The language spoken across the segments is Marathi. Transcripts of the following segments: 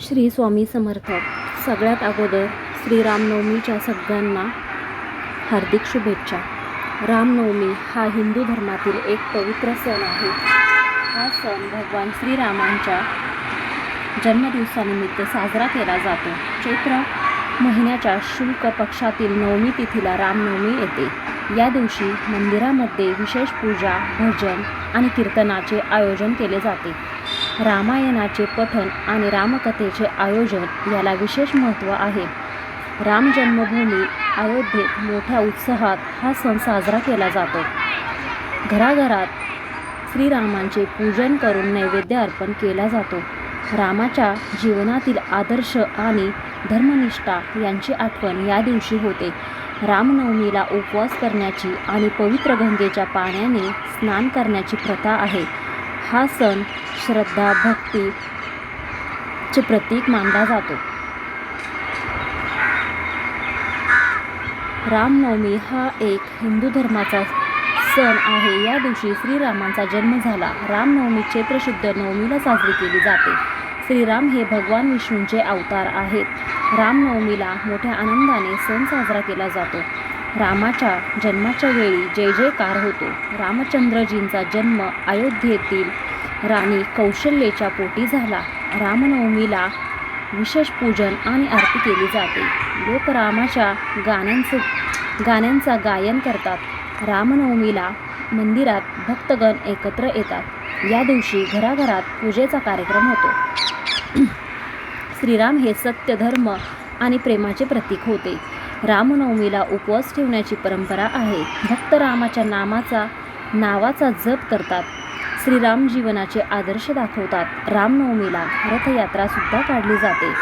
श्री स्वामी समर्थ. सगळ्यात अगोदर श्रीरामनवमीच्या सगळ्यांना हार्दिक शुभेच्छा. रामनवमी हा हिंदू धर्मातील एक पवित्र सण आहे. हा सण भगवान श्रीरामांच्या जन्मदिवसानिमित्त साजरा केला जातो. चैत्र महिन्याच्या शुल्क पक्षातील नवमी तिथीला रामनवमी येते. या दिवशी मंदिरामध्ये विशेष पूजा भजन आणि कीर्तनाचे आयोजन केले जाते. रामायणाचे पठण आणि रामकथेचे आयोजन याला विशेष महत्त्व आहे. राम जन्मभूमी अयोध्येत मोठ्या उत्साहात हा सण साजरा केला जातो. घराघरात श्रीरामांचे पूजन करून नैवेद्य अर्पण केला जातो. रामाच्या जीवनातील आदर्श आणि धर्मनिष्ठा यांची आठवण या दिवशी होते. रामनवमीला उपवास करण्याची आणि पवित्र गंगेच्या पाण्याने स्नान करण्याची प्रथा आहे. हा सण श्रद्धा भक्तीचे प्रतीक मानला जातो. रामनवमी हा एक हिंदू धर्माचा सण आहे. या दिवशी श्रीरामांचा जन्म झाला. रामनवमी चैत्र शुद्ध नवमीला साजरी केली जाते. श्रीराम हे भगवान विष्णूंचे अवतार आहेत. रामनवमीला मोठ्या आनंदाने सण साजरा केला जातो. रामाच्या जन्माच्या वेळी जय जयकार होतो. रामचंद्रजींचा जन्म अयोध्येतील राणी कौशल्येच्या पोटी झाला. रामनवमीला विशेष पूजन आणि आरती केली जाते. लोक रामाच्या गाण्यांचे गाण्यांचा गायन करतात. रामनवमीला मंदिरात भक्तगण एकत्र येतात. या दिवशी घराघरात पूजेचा कार्यक्रम होतो. श्रीराम हे सत्य धर्म आणि प्रेमाचे प्रतीक होते. रामनवमीला उपवास ठेवण्याची परंपरा आहे. भक्त रामाच्या नामाचा नावाचा जप करतात. श्रीराम जीवनाचे आदर्श दाखवतात. रामनवमीला रथयात्रासुद्धा काढली जाते.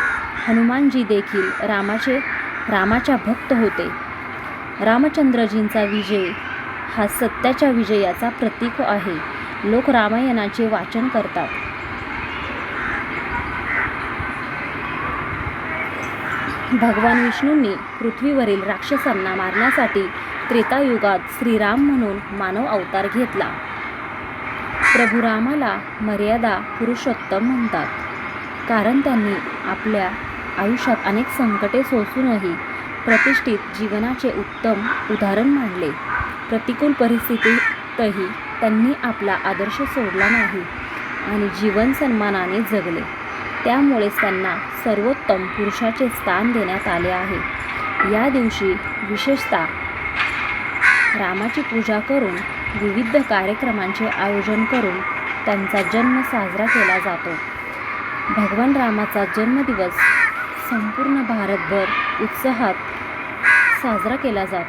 हनुमानजी देखील रामाचे रामाच्या भक्त होते. रामचंद्रजींचा विजय हा सत्याच्या विजयाचा प्रतीक आहे. लोक रामायणाचे वाचन करतात. भगवान विष्णूंनी पृथ्वीवरील राक्षसांना मारण्यासाठी त्रेतायुगात श्रीराम म्हणून मानव अवतार घेतला. प्रभू रामाला मर्यादा पुरुषोत्तम म्हणतात. कारण त्यांनी आपल्या आयुष्यात अनेक संकटे सोसूनही प्रतिष्ठित जीवनाचे उत्तम उदाहरण मांडले. प्रतिकूल परिस्थितीतही त्यांनी आपला आदर्श सोडला नाही आणि जीवन सन्मानाने जगले. त्यामुळेच त्यांना सर्वोत्तम पुरुषाचे स्थान देण्यात आले आहे. या दिवशी विशेषतः रामाची पूजा करून विविध कार्यक्रमांचे आयोजन करून त्यांचा जन्म साजरा केला जातो. भगवान रामाचा जन्मदिवस संपूर्ण भारतभर उत्साहात साजरा केला जात.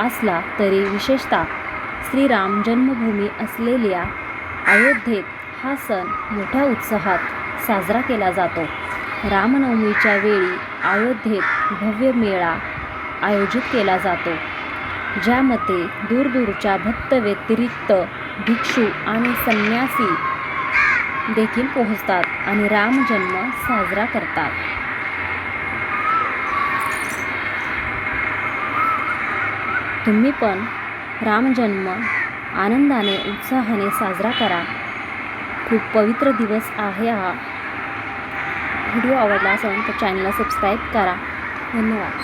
असला तरी विशेषतः श्रीराम जन्मभूमी असलेल्या अयोध्येत हा सण मोठ्या उत्साहात साजरा केला जातो. रामनवमीच्या वेळी अयोध्येत भव्य मेळा आयोजित केला जातो. ज्यामध्ये दूरदूरच्या भक्त व्यतिरिक्त भिक्षू आणि संन्यासी देखील पोहोचतात आणि रामजन्म साजरा करतात. तुम्ही पण रामजन्म आनंदाने उत्साहाने साजरा करा. खूप पवित्र दिवस आहे हा. व्हिडिओ आवडला असेल तर चॅनलला सबस्क्राईब करा. धन्यवाद.